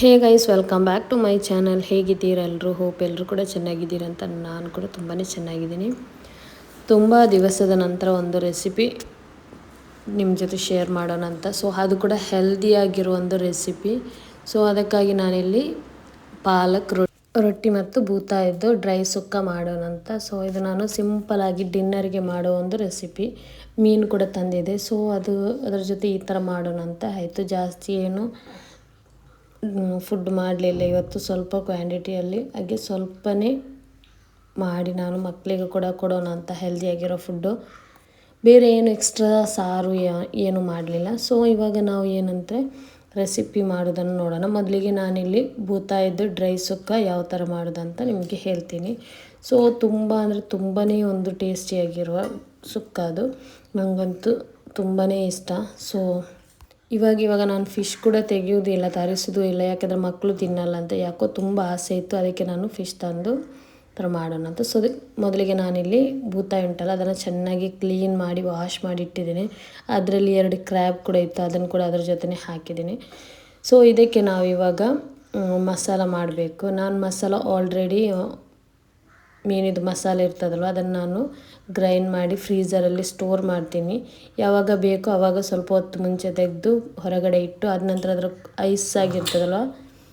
Hey guys, welcome back to my channel. ಹೇಗಿದ್ದೀರಾ ಎಲ್ಲರೂ? Hope ಎಲ್ಲರೂ ಕೂಡ ಚೆನ್ನಾಗಿದ್ದೀರಾ ಅಂತ ನಾನು ಕೂಡ ತುಂಬಾ ಚೆನ್ನಾಗಿದ್ದೀನಿ. ತುಂಬ ದಿವಸದ ನಂತರ ಒಂದು ರೆಸಿಪಿ ನಿಮ್ಮ ಜೊತೆ ಶೇರ್ ಮಾಡೋಣ ಅಂತ. ಸೊ ಅದು ಕೂಡ ಹೆಲ್ದಿಯಾಗಿರೋ ಒಂದು ರೆಸಿಪಿ. ಸೊ ಅದಕ್ಕಾಗಿ ನಾನಿಲ್ಲಿ ಪಾಲಕ್ ರೊ, ರೊಟ್ಟಿ ಮತ್ತು ಭೂತ ಇದ್ದು ಡ್ರೈ ಸುಕ್ಕ ಮಾಡೋಣ ಅಂತ. ಸೊ ಇದು ನಾನು ಸಿಂಪಲಾಗಿ ಡಿನ್ನರ್ಗೆ ಮಾಡೋ ಒಂದು ರೆಸಿಪಿ. ಮೀನು ಕೂಡ ತಂದಿದೆ. ಸೊ ಅದು, ಅದರ ಜೊತೆ ಈ ಥರ ಮಾಡೋಣ ಅಂತ. ಆಯಿತು, ಜಾಸ್ತಿ ಏನು ಫುಡ್ ಮಾಡಲಿಲ್ಲ. ಇವತ್ತು ಸ್ವಲ್ಪ ಕ್ವಾಂಟಿಟಿಯಲ್ಲಿ ಹಾಗೆ ಸ್ವಲ್ಪನೇ ಮಾಡಿ ನಾನು ಮಕ್ಕಳಿಗೆ ಕೂಡ ಕೊಡೋಣ ಅಂತ ಹೆಲ್ದಿಯಾಗಿರೋ ಫುಡ್ಡು ಬೇರೆ ಏನು ಎಕ್ಸ್ಟ್ರಾ ಸಾರು ಏನು ಮಾಡಲಿಲ್ಲ. ಸೊ ಇವಾಗ ನಾವು ಏನಂದರೆ ರೆಸಿಪಿ ಮಾಡೋದನ್ನು ನೋಡೋಣ. ಮೊದಲಿಗೆ ನಾನಿಲ್ಲಿ ಇದ್ದು ಡ್ರೈ ಸುಕ್ಕ ಯಾವ ಥರ ಮಾಡೋದಂತ ನಿಮಗೆ ಹೇಳ್ತೀನಿ. ಸೊ ತುಂಬ ಅಂದರೆ ತುಂಬಾ ಒಂದು ಟೇಸ್ಟಿಯಾಗಿರುವ ಸುಕ್ಕ ಅದು. ನನಗಂತೂ ತುಂಬಾ ಇಷ್ಟ. ಸೊ ಇವಾಗ ಇವಾಗ ನಾನು ಫಿಶ್ ಕೂಡ ತೆಗೆಯೋದಿಲ್ಲ ತರಿಸೋದು ಇಲ್ಲ, ಯಾಕೆಂದರೆ ಮಕ್ಕಳು ತಿನ್ನಲ್ಲ ಅಂತ ಯಾಕೋ ತುಂಬ ಆಸೆ ಇತ್ತು, ಅದಕ್ಕೆ ನಾನು ಫಿಶ್ ತಂದು ಥರ ಮಾಡೋಣ ಅಂತ. ಸೊ ಮೊದಲಿಗೆ ನಾನಿಲ್ಲಿ ಭೂತ ಉಂಟಲ್ಲ, ಅದನ್ನು ಚೆನ್ನಾಗಿ ಕ್ಲೀನ್ ಮಾಡಿ ವಾಶ್ ಮಾಡಿ ಇಟ್ಟಿದ್ದೀನಿ. ಅದರಲ್ಲಿ ಎರಡು ಕ್ರ್ಯಾಬ್ ಕೂಡ ಇತ್ತು, ಅದನ್ನು ಕೂಡ ಅದರ ಜೊತೆ ಹಾಕಿದ್ದೀನಿ. ಸೊ ಇದಕ್ಕೆ ನಾವು ಇವಾಗ ಮಸಾಲ ಮಾಡಬೇಕು. ನಾನು ಮಸಾಲ ಆಲ್ರೆಡಿ ಮೀನಿದು ಮಸಾಲೆ ಇರ್ತದಲ್ವ, ಅದನ್ನು ನಾನು ಗ್ರೈಂಡ್ ಮಾಡಿ ಫ್ರೀಝರಲ್ಲಿ ಸ್ಟೋರ್ ಮಾಡ್ತೀನಿ. ಯಾವಾಗ ಬೇಕೋ ಆವಾಗ ಸ್ವಲ್ಪ ಹೊತ್ತು ಮುಂಚೆ ತೆಗೆದು ಹೊರಗಡೆ ಇಟ್ಟು ಅದ ನಂತರ ಅದರ ಐಸ್ ಆಗಿರ್ತದಲ್ವ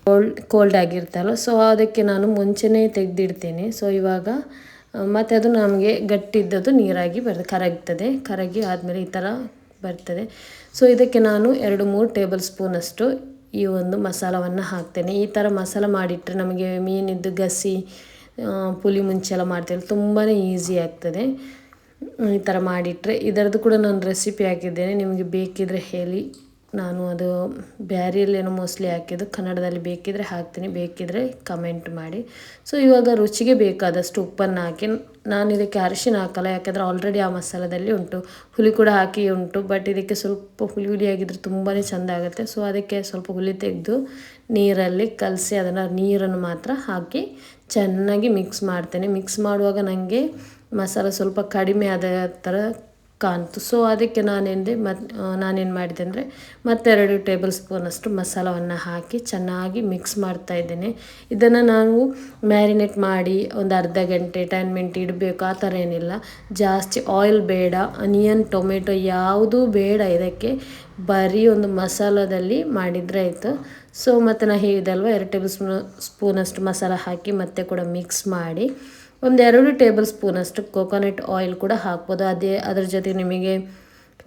ಕೋಲ್ಡ್ ಕೋಲ್ಡ್ ಆಗಿರ್ತಲ್ಲ ಸೊ ಅದಕ್ಕೆ ನಾನು ಮುಂಚೆನೇ ತೆಗೆದಿಡ್ತೀನಿ. ಸೊ ಇವಾಗ ಮತ್ತು ಅದು ನಮಗೆ ಗಟ್ಟಿದ್ದದು ನೀರಾಗಿ ಬರ್ತದೆ ಕರಗ್ತದೆ, ಕರಗಿ ಆದಮೇಲೆ ಈ ಥರ ಬರ್ತದೆ. ಸೊ ಇದಕ್ಕೆ ನಾನು ಎರಡು ಮೂರು ಟೇಬಲ್ ಸ್ಪೂನಷ್ಟು ಈ ಒಂದು ಮಸಾಲವನ್ನು ಹಾಕ್ತೇನೆ. ಈ ಥರ ಮಸಾಲ ಮಾಡಿಟ್ಟರೆ ನಮಗೆ ಮೀನಿದ್ದು ಗಸಿ ಪುಲಿ ಮುಂಚೆಲ್ಲ ಮಾಡ್ತೀವಿ ತುಂಬಾ ಈಸಿ ಆಗ್ತದೆ. ಈ ಥರ ಮಾಡಿಟ್ರೆ. ಇದರದ್ದು ಕೂಡ ನಾನು ರೆಸಿಪಿ ಹಾಕಿದ್ದೇನೆ. ನಿಮಗೆ ಬೇಕಿದ್ರೆ ಹೇಳಿ. ನಾನು ಅದು ಬ್ಯಾರಿಯಲ್ಲೇನೋ ಮೋಸ್ಟ್ಲಿ ಹಾಕಿದ್ದು. ಕನ್ನಡದಲ್ಲಿ ಬೇಕಿದ್ರೆ ಹಾಕ್ತೀನಿ. ಬೇಕಿದ್ರೆ ಕಮೆಂಟ್ ಮಾಡಿ. ಸೊ ಇವಾಗ ರುಚಿಗೆ ಬೇಕಾದಷ್ಟು ಉಪ್ಪನ್ನು ಹಾಕಿ ನಾನು ಇದಕ್ಕೆ ಅರಿಶಿನ ಹಾಕಲ್ಲ, ಯಾಕೆಂದರೆ ಆಲ್ರೆಡಿ ಆ ಮಸಾಲದಲ್ಲಿ ಉಂಟು. ಹುಳಿ ಕೂಡ ಹಾಕಿ ಉಂಟು ಬಟ್ ಇದಕ್ಕೆ ಸ್ವಲ್ಪ ಹುಳಿ ಹುಳಿಯಾಗಿದ್ದರೆ ತುಂಬಾ ಚೆಂದ ಆಗುತ್ತೆ. ಸೊ ಅದಕ್ಕೆ ಸ್ವಲ್ಪ ಹುಳಿ ತೆಗೆದು ನೀರಲ್ಲಿ ಕಲಸಿ ಅದನ್ನು ನೀರನ್ನು ಮಾತ್ರ ಹಾಕಿ ಚೆನ್ನಾಗಿ ಮಿಕ್ಸ್ ಮಾಡ್ತೇನೆ. ಮಿಕ್ಸ್ ಮಾಡುವಾಗ ನನಗೆ ಮಸಾಲ ಸ್ವಲ್ಪ ಕಡಿಮೆ ಆದ ಥರ ಕಾಣ್ತು. ಸೊ ಅದಕ್ಕೆ ನಾನೇನಿದೆ ಮತ್ತು ನಾನೇನು ಮಾಡಿದೆ ಅಂದರೆ, ಮತ್ತೆರಡು ಟೇಬಲ್ ಸ್ಪೂನಷ್ಟು ಮಸಾಲವನ್ನು ಹಾಕಿ ಚೆನ್ನಾಗಿ ಮಿಕ್ಸ್ ಮಾಡ್ತಾ ಇದ್ದೇನೆ. ಇದನ್ನು ನಾವು ಮ್ಯಾರಿನೇಟ್ ಮಾಡಿ ಒಂದು ಅರ್ಧ ಗಂಟೆ ಟೆನ್ ಮಿನಿಟ್ ಇಡಬೇಕು, ಆ ಥರ ಏನಿಲ್ಲ. ಜಾಸ್ತಿ ಆಯಿಲ್ ಬೇಡ ಅನಿಯನ್ ಟೊಮೆಟೊ ಯಾವುದೂ ಬೇಡ ಇದಕ್ಕೆ. ಬರೀ ಒಂದು ಮಸಾಲದಲ್ಲಿ ಮಾಡಿದರೆ ಆಯಿತು. ಸೊ ಮತ್ತು ನಾನು ಹೇಳಿದಲ್ವ ಎರಡು ಟೇಬಲ್ ಸ್ಪೂನ್ ಸ್ಪೂನಷ್ಟು ಮಸಾಲ ಹಾಕಿ ಮತ್ತೆ ಕೂಡ ಮಿಕ್ಸ್ ಮಾಡಿ. ಒಂದೆರಡು ಟೇಬಲ್ ಸ್ಪೂನಷ್ಟು ಕೋಕೋನಟ್ ಆಯಿಲ್ ಕೂಡ ಹಾಕ್ಬೋದು. ಅದೇ ಅದರ ಜೊತೆ ನಿಮಗೆ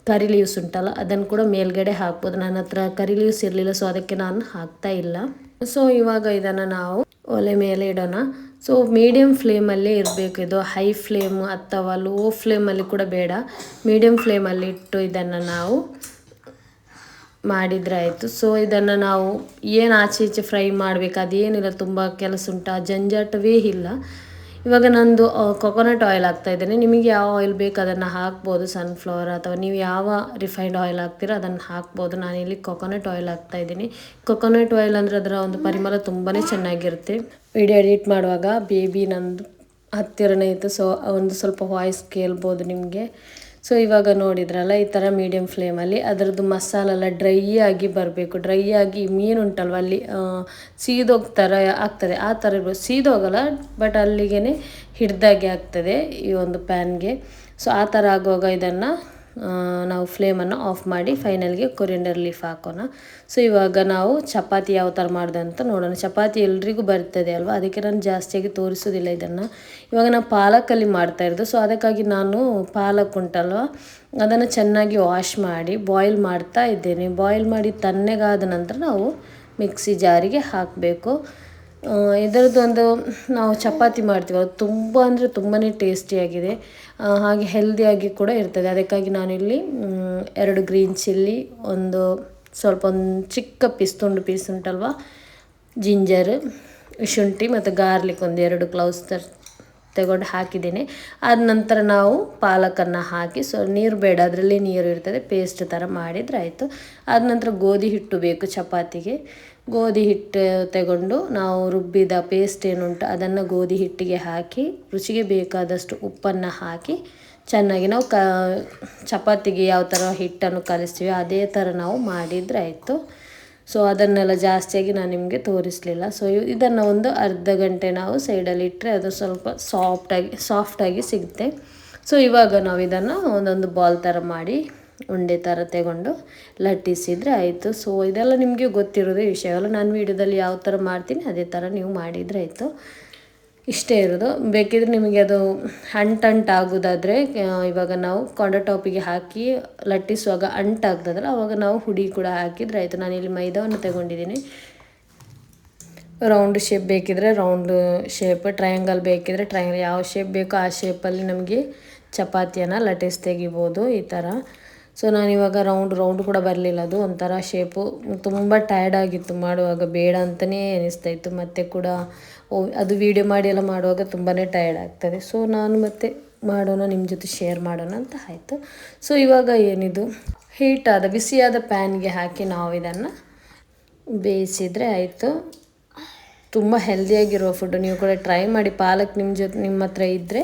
ಕರಿ ಲೀವ್ಸ್ ಉಂಟಲ್ಲ, ಅದನ್ನು ಕೂಡ ಮೇಲ್ಗಡೆ ಹಾಕ್ಬೋದು. ನನ್ನ ಹತ್ರ ಕರಿ ಲೀವ್ಸ್ ಇರಲಿಲ್ಲ ಸೊ ಅದಕ್ಕೆ ನಾನು ಹಾಕ್ತಾ ಇಲ್ಲ. ಸೊ ಇವಾಗ ಇದನ್ನು ನಾವು ಒಲೆ ಮೇಲೆ ಇಡೋಣ. ಸೊ ಮೀಡಿಯಮ್ ಫ್ಲೇಮಲ್ಲೇ ಇರಬೇಕು ಇದು. ಹೈ ಫ್ಲೇಮ್ ಅಥವಾ ಲೋ ಫ್ಲೇಮಲ್ಲಿ ಕೂಡ ಬೇಡ. ಮೀಡಿಯಮ್ ಫ್ಲೇಮಲ್ಲಿ ಇಟ್ಟು ಇದನ್ನು ನಾವು ಮಾಡಿದರೆ ಆಯಿತು ಸೊ ಇದನ್ನು ನಾವು ಏನು ಆಚೆ ಈಚೆ ಫ್ರೈ ಮಾಡಬೇಕು? ಅದೇನಿಲ್ಲ, ತುಂಬ ಕೆಲಸ ಉಂಟು. ಜಂಜಾಟವೇ ಇಲ್ಲ. ಇವಾಗ ನಂದು ಕೊಕೊನಟ್ ಆಯಿಲ್ ಹಾಕ್ತಾ ಇದ್ದೇನೆ. ನಿಮಗೆ ಯಾವ ಆಯಿಲ್ ಬೇಕು ಅದನ್ನು ಹಾಕ್ಬೋದು ಸನ್ಫ್ಲವರ್ ಅಥವಾ ನೀವು ಯಾವ ರಿಫೈನ್ಡ್ ಆಯಿಲ್ ಹಾಕ್ತೀರೋ ಅದನ್ನು ಹಾಕ್ಬೋದು. ನಾನಿಲ್ಲಿ ಕೊಕೊನಟ್ ಆಯಿಲ್ ಹಾಕ್ತಾ ಇದ್ದೀನಿ. ಕೊಕೊನಟ್ ಆಯಿಲ್ ಅಂದರೆ ಅದರ ಒಂದು ಪರಿಮಳ ತುಂಬಾ ಚೆನ್ನಾಗಿರುತ್ತೆ. ವಿಡಿಯೋ ಎಡಿಟ್ ಮಾಡುವಾಗ ಬೇಬಿ ನಂದು ಹತ್ತಿರನೇ ಇತ್ತು. ಸೊ ಒಂದು ಸ್ವಲ್ಪ ವಾಯ್ಸ್ ಕೇಳ್ಬೋದು ನಿಮಗೆ. ಸೊ ಇವಾಗ ನೋಡಿದ್ರಲ್ಲ, ಈ ಥರ ಮೀಡಿಯಮ್ ಫ್ಲೇಮಲ್ಲಿ ಅದರದ್ದು ಮಸಾಲೆಲ್ಲ ಡ್ರೈ ಆಗಿ ಬರಬೇಕು. ಡ್ರೈ ಆಗಿ ಮೀನು ಉಂಟಲ್ವ ಅಲ್ಲಿ ಸೀದೋಗ್ತಾರ ಆಗ್ತದೆ. ಆ ಥರ ಇರ್ಬೋದು. ಸೀದೋಗಲ್ಲ ಬಟ್ ಅಲ್ಲಿಗೆ ಹಿಡ್ದಾಗೆ ಆಗ್ತದೆ ಈ ಒಂದು ಪ್ಯಾನ್ಗೆ ಸೊ ಆ ಥರ ಆಗುವಾಗ ಇದನ್ನು ನಾವು ಫ್ಲೇಮನ್ನು ಆಫ್ ಮಾಡಿ ಫೈನಲ್ಗೆ ಕೊರಿಯಂಡರ್ ಲೀಫ್ ಹಾಕೋಣ. ಸೊ ಇವಾಗ ನಾವು ಚಪಾತಿ ಯಾವ ಥರ ಮಾಡಿದೆ ಅಂತ ನೋಡೋಣ. ಚಪಾತಿ ಎಲ್ರಿಗೂ ಬರ್ತದೆ ಅಲ್ವಾ? ಅದಕ್ಕೆ ನಾನು ಜಾಸ್ತಿಯಾಗಿ ತೋರಿಸೋದಿಲ್ಲ ಇದನ್ನು. ಇವಾಗ ನಾವು ಪಾಲಕಲ್ಲಿ ಮಾಡ್ತಾ ಇರೋದು. ಸೊ ಅದಕ್ಕಾಗಿ ನಾನು ಪಾಲಕ್ ಉಂಟಲ್ವ? ಅದನ್ನು ಚೆನ್ನಾಗಿ ವಾಶ್ ಮಾಡಿ ಬಾಯ್ಲ್ ಮಾಡ್ತಾ ಇದ್ದೇನೆ. ಬಾಯ್ಲ್ ಮಾಡಿ ತಣ್ಣಗಾದ ನಂತರ ನಾವು ಮಿಕ್ಸಿ ಜಾರಿಗೆ ಹಾಕಬೇಕು. ಇದರದ್ದು ಒಂದು ನಾವು ಚಪಾತಿ ಮಾಡ್ತೀವಿ. ಅದು ತುಂಬ ಅಂದರೆ ತುಂಬಾ ಟೇಸ್ಟಿಯಾಗಿದೆ ಹಾಗೆ ಹೆಲ್ದಿಯಾಗಿ ಕೂಡ ಇರ್ತದೆ. ಅದಕ್ಕಾಗಿ ನಾನಿಲ್ಲಿ ಎರಡು ಗ್ರೀನ್ ಚಿಲ್ಲಿ ಒಂದು ಸ್ವಲ್ಪ ಒಂದು ಚಿಕ್ಕ ಪೀಸ್ ತುಂಡು ಪೀಸ್ ಉಂಟಲ್ವ? ಜಿಂಜರ್ ಶುಂಠಿ ಮತ್ತು ಗಾರ್ಲಿಕ್ ಒಂದು ಎರಡು ಕ್ಲೌಸ್ ತರ ತಗೊಂಡು ಹಾಕಿದ್ದೀನಿ. ಆದ ನಂತರ ನಾವು ಪಾಲಕನ್ನು ಹಾಕಿ, ಸೊ ನೀರು ಬೇಡ, ಅದರಲ್ಲಿ ನೀರು ಇರ್ತದೆ. ಪೇಸ್ಟ್ ಥರ ಮಾಡಿದರೆ ಆಯಿತು. ಆದ ನಂತರ ಗೋಧಿ ಹಿಟ್ಟು ಬೇಕು ಚಪಾತಿಗೆ. ಗೋಧಿ ಹಿಟ್ಟು ತಗೊಂಡು ನಾವು ರುಬ್ಬಿದ ಪೇಸ್ಟ್ ಏನುಂಟು ಅದನ್ನು ಗೋಧಿ ಹಿಟ್ಟಿಗೆ ಹಾಕಿ, ರುಚಿಗೆ ಬೇಕಾದಷ್ಟು ಉಪ್ಪನ್ನು ಹಾಕಿ, ಚೆನ್ನಾಗಿ ನಾವು ಕ, ಚಪಾತಿಗೆ ಯಾವ ಥರ ಹಿಟ್ಟನ್ನು ಕಲಿಸ್ತೀವಿ ಅದೇ ಥರ ನಾವು ಮಾಡಿದರೆ ಆಯಿತು. ಸೊ ಅದನ್ನೆಲ್ಲ ಜಾಸ್ತಿಯಾಗಿ ನಾನು ನಿಮಗೆ ತೋರಿಸಲಿಲ್ಲ. ಸೊ ಇದನ್ನು ಒಂದು ಅರ್ಧ ಗಂಟೆ ನಾವು ಸೈಡಲ್ಲಿ ಇಟ್ಟರೆ ಅದು ಸ್ವಲ್ಪ ಸಾಫ್ಟಾಗಿ ಸಾಫ್ಟಾಗಿ ಸಿಗುತ್ತೆ. ಸೊ ಇವಾಗ ನಾವು ಇದನ್ನು ಒಂದೊಂದು ಬಾಲ್ ಥರ ಮಾಡಿ ಉಂಡೆ ಥರ ತಗೊಂಡು ಲಟ್ಟಿಸಿದರೆ ಆಯಿತು. ಸೊ ಇದೆಲ್ಲ ನಿಮಗೆ ಗೊತ್ತಿರೋದೇ ವಿಷಯವಲ್ಲ ನಾನು ವೀಡಿಯೋದಲ್ಲಿ ಯಾವ ಥರ ಮಾಡ್ತೀನಿ, ಅದೇ ಥರ ನೀವು ಮಾಡಿದರೆ ಆಯಿತು. ಇಷ್ಟೇ ಇರೋದು. ಬೇಕಿದ್ರೆ ನಿಮಗೆ ಅದು ಅಂಟಂಟಾಗೋದಾದರೆ ಇವಾಗ ನಾವು ಕೊಂಡ ಟಾಪಿಗೆ ಹಾಕಿ ಲಟ್ಟಿಸುವಾಗ ಅಂಟಾಗ್ತದಲ್ಲ, ಅವಾಗ ನಾವು ಹುಡಿ ಕೂಡ ಹಾಕಿದರೆ ಆಯಿತು. ಇಲ್ಲಿ ಮೈದಾವನ್ನು ತಗೊಂಡಿದ್ದೀನಿ. ರೌಂಡ್ ಶೇಪ್ ಬೇಕಿದ್ರೆ ರೌಂಡ್ ಶೇಪ್ ಟ್ರಯಾಂಗಲ್ ಬೇಕಿದ್ರೆ ಟ್ರಯಾಂಗಲ್ ಯಾವ ಶೇಪ್ ಬೇಕೋ ಆ ಶೇಪಲ್ಲಿ ನಮಗೆ ಚಪಾತಿಯನ್ನು ಲಟ್ಟಿಸಿ ತೆಗಿಬೋದು ಈ ಥರ ಸೊ ನಾನು ಇವಾಗ ರೌಂಡ್ ರೌಂಡ್ ಕೂಡ ಬರಲಿಲ್ಲ. ಅದು ಒಂಥರ ಶೇಪು ತುಂಬ ಟಯರ್ಡ್ ಆಗಿತ್ತು ಮಾಡುವಾಗ. ಬೇಡ ಅಂತಲೇ ಅನಿಸ್ತಾ ಇತ್ತು. ಮತ್ತು ಕೂಡ ಅದು ವೀಡಿಯೋ ಮಾಡಿ ಎಲ್ಲ ಮಾಡುವಾಗ ತುಂಬಾ ಟಯರ್ಡ್ ಆಗ್ತದೆ. ಸೊ ನಾನು ಮತ್ತೆ ಮಾಡೋಣ ನಿಮ್ಮ ಜೊತೆ ಶೇರ್ ಮಾಡೋಣ ಅಂತ ಆಯಿತು. ಸೊ ಇವಾಗ ಏನಿದು? ಹೀಟಾದ ಬಿಸಿಯಾದ ಪ್ಯಾನ್ಗೆ ಹಾಕಿ ನಾವು ಇದನ್ನು ಬೇಯಿಸಿದರೆ ಆಯಿತು. ತುಂಬ ಹೆಲ್ದಿಯಾಗಿರುವ ಫುಡ್ಡು ನೀವು ಕೂಡ ಟ್ರೈ ಮಾಡಿ. ಪಾಲಕ್ ನಿಮ್ಮ ಜೊತೆ ನಿಮ್ಮ ಹತ್ರ ಇದ್ದರೆ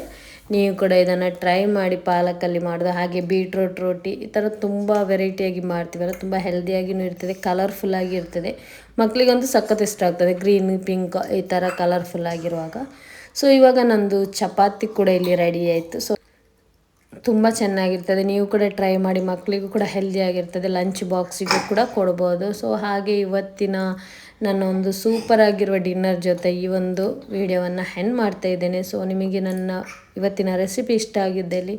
ನೀವು ಕೂಡ ಇದನ್ನು ಟ್ರೈ ಮಾಡಿ ಪಾಲಕಲ್ಲಿ ಮಾಡೋದು, ಹಾಗೆ ಬೀಟ್ರೂಟ್ ರೋಟಿ ಈ ಥರ ತುಂಬ ವೆರೈಟಿಯಾಗಿ ಮಾಡ್ತೀವಲ್ಲ ತುಂಬ ಹೆಲ್ದಿಯಾಗಿಯೂ ಇರ್ತದೆ ಕಲರ್ಫುಲ್ಲಾಗಿ ಇರ್ತದೆ. ಮಕ್ಕಳಿಗಂತೂ ಸಖತ್ ಇಷ್ಟ ಆಗ್ತದೆ ಗ್ರೀನ್ ಪಿಂಕ್ ಈ ಥರ ಕಲರ್ಫುಲ್ ಆಗಿರುವಾಗ. ಸೊ ಇವಾಗ ನಂದು ಚಪಾತಿ ಕೂಡ ಇಲ್ಲಿ ರೆಡಿ ಆಯಿತು. ಸೊ ತುಂಬ ಚೆನ್ನಾಗಿರ್ತದೆ. ನೀವು ಕೂಡ ಟ್ರೈ ಮಾಡಿ ಮಕ್ಕಳಿಗೂ ಕೂಡ ಹೆಲ್ದಿಯಾಗಿರ್ತದೆ ಲಂಚ್ ಬಾಕ್ಸಿಗೂ ಕೂಡ ಕೊಡ್ಬೋದು. ಸೊ ಹಾಗೆ ಇವತ್ತಿನ ನನ್ನ ಒಂದು ಸೂಪರ್ ಆಗಿರುವ ಡಿನ್ನರ್ ಜೊತೆ ಈ ಒಂದು ವಿಡಿಯೋವನ್ನು ಹೆಂಡ್ ಮಾಡ್ತಾ ಇದ್ದೇನೆ. ಸೊ ನಿಮಗೆ ನನ್ನ ಇವತ್ತಿನ ರೆಸಿಪಿ ಇಷ್ಟ ಆಗಿದ್ದಲ್ಲಿ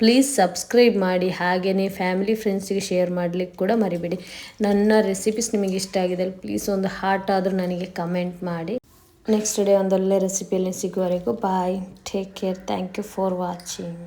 ಪ್ಲೀಸ್ ಸಬ್ಸ್ಕ್ರೈಬ್ ಮಾಡಿ ಹಾಗೆಯೇ ಫ್ಯಾಮಿಲಿ ಫ್ರೆಂಡ್ಸಿಗೆ ಶೇರ್ ಮಾಡಲಿಕ್ಕೆ ಕೂಡ ಮರಿಬೇಡಿ. ನನ್ನ ರೆಸಿಪೀಸ್ ನಿಮಗೆ ಇಷ್ಟ ಆಗಿದ್ದಲ್ಲಿ ಪ್ಲೀಸ್ ಒಂದು ಹಾರ್ಟ್ ಆದರೂ ನನಗೆ ಕಮೆಂಟ್ ಮಾಡಿ. ನೆಕ್ಸ್ಟ್ ಡೇ ಒಂದೊಳ್ಳೆ ರೆಸಿಪಿಯಲ್ಲಿ ಸಿಗುವವರೆಗೂ bye take care thank you for watching